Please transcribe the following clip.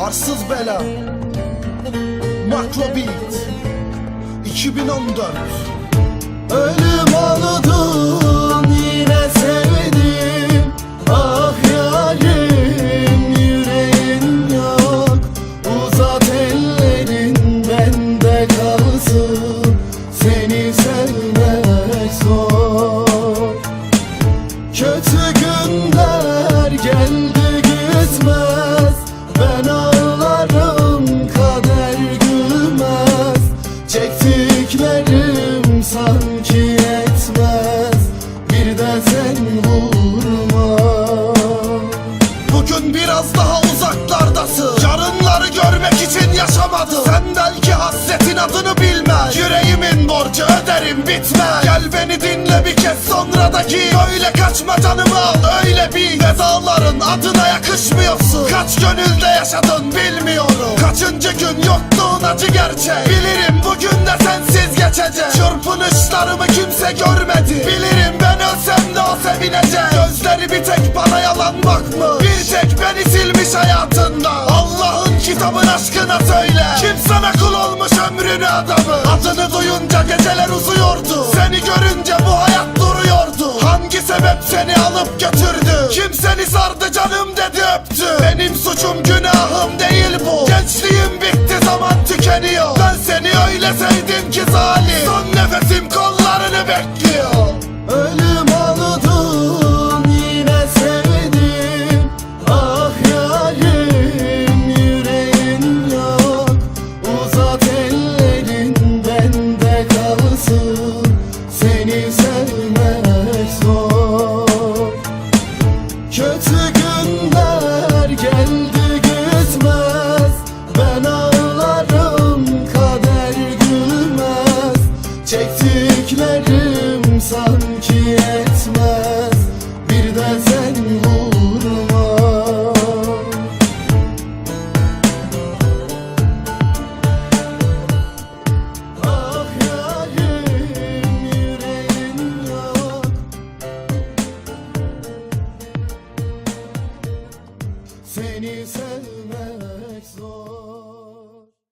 Arsız bela. Makro Beat 2014 Ölüm ağladın yine sevdim. Ah yarim yüreğin yok. Uzat ellerin bende kalsın. Seni sevmek zor daha uzaklardasın. Yarınları görmek için yaşamadın. Sen belki hasretin adını bilmez. Yüreğimin borcu öderim bitmez. Gel beni dinle bir kez sonra da giy Böyle kaçma canımı al öyle bil. Vedaların adına yakışmıyorsun. Kaç gönülde yaşadın bilmiyorum. Kaçıncı gün yoktuğun acı gerçek. Bilirim bugün de sensiz geçecek. Çırpınışlarımı kimse görmedi. Bilirim ben ölsem de o sevinecek. Gözleri bir tek bana yalan Bir tek beni silmiş hayatında. Allah'ın kitabın aşkına söyle. Kim sana kul olmuş ömrünü adamı? Adını duyunca geceler uzuyordu. Seni görünce bu hayat duruyordu. Hangi sebep seni alıp götürdü? Kim seni sardı canım dedi öptü? Benim suçum günahım değil bu. Gençliğim bitti zaman tükeniyor. Ben seni öyle sevdim ki zalim. Son nefesim kollarını bekliyor Çektiklerim sanki yetmez. Bir de sen vurma. Ah yarim yüreğin yok. Seni sevmek zor.